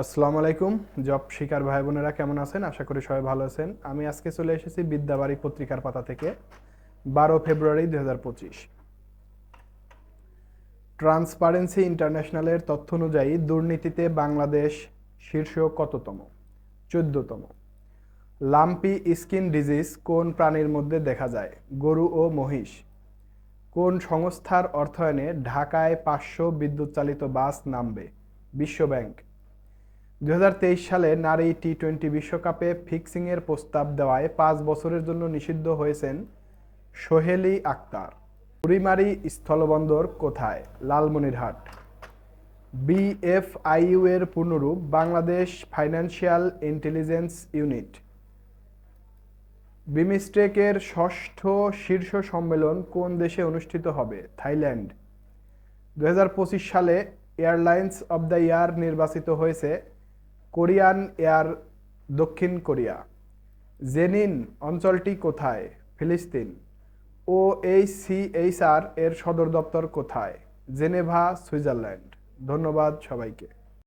আসসালামু আলাইকুম, জব শিকার ভাই বোনেরা কেমন আছেন? আশা করি সবাই ভালো আছেন। আমি আজকে চলে এসেছি বিদ্যাবাড়ি পত্রিকার পাতা থেকে, বারো ফেব্রুয়ারি দু হাজার পঁচিশ। ট্রান্সপারেন্সি ইন্টারন্যাশনালের তথ্য অনুযায়ী দুর্নীতিতে বাংলাদেশ শীর্ষ কততম? চোদ্দতম। লাম্পি স্কিন ডিজিজ কোন প্রাণীর মধ্যে দেখা যায়? গরু ও মহিষ। কোন সংস্থার অর্থায়নে ঢাকায় পাঁচশো বিদ্যুৎ চালিত বাস নামবে? বিশ্বব্যাংক। দু হাজার তেইশ সালে নারী টি টোয়েন্টি বিশ্বকাপে ফিক্সিংয়ের প্রস্তাব দেওয়ায় পাঁচ বছরের জন্য নিষিদ্ধ হয়েছেন সোহেলি আক্তার। বুড়িমারি স্থলবন্দর কোথায়? লালমনিরহাট। বিএফআইইউ এর পূর্ণরূপ বাংলাদেশ ফাইন্যান্সিয়াল ইন্টেলিজেন্স ইউনিট বিমিস্টেকের ষষ্ঠ শীর্ষ সম্মেলন কোন দেশে অনুষ্ঠিত হবে? থাইল্যান্ড। দু হাজার পঁচিশ সালে এয়ারলাইন্স অব দ্য ইয়ার নির্বাচিত হয়েছে। কোরিয়ান এয়ার দক্ষিণ কোরিয়া। জেনিন অঞ্চলটি কোথায়? ফিলিস্তিন। ও এইচ সিএইচআর এর সদর দপ্তর কোথায়? Geneva, Switzerland. ধন্যবাদ সবাইকে।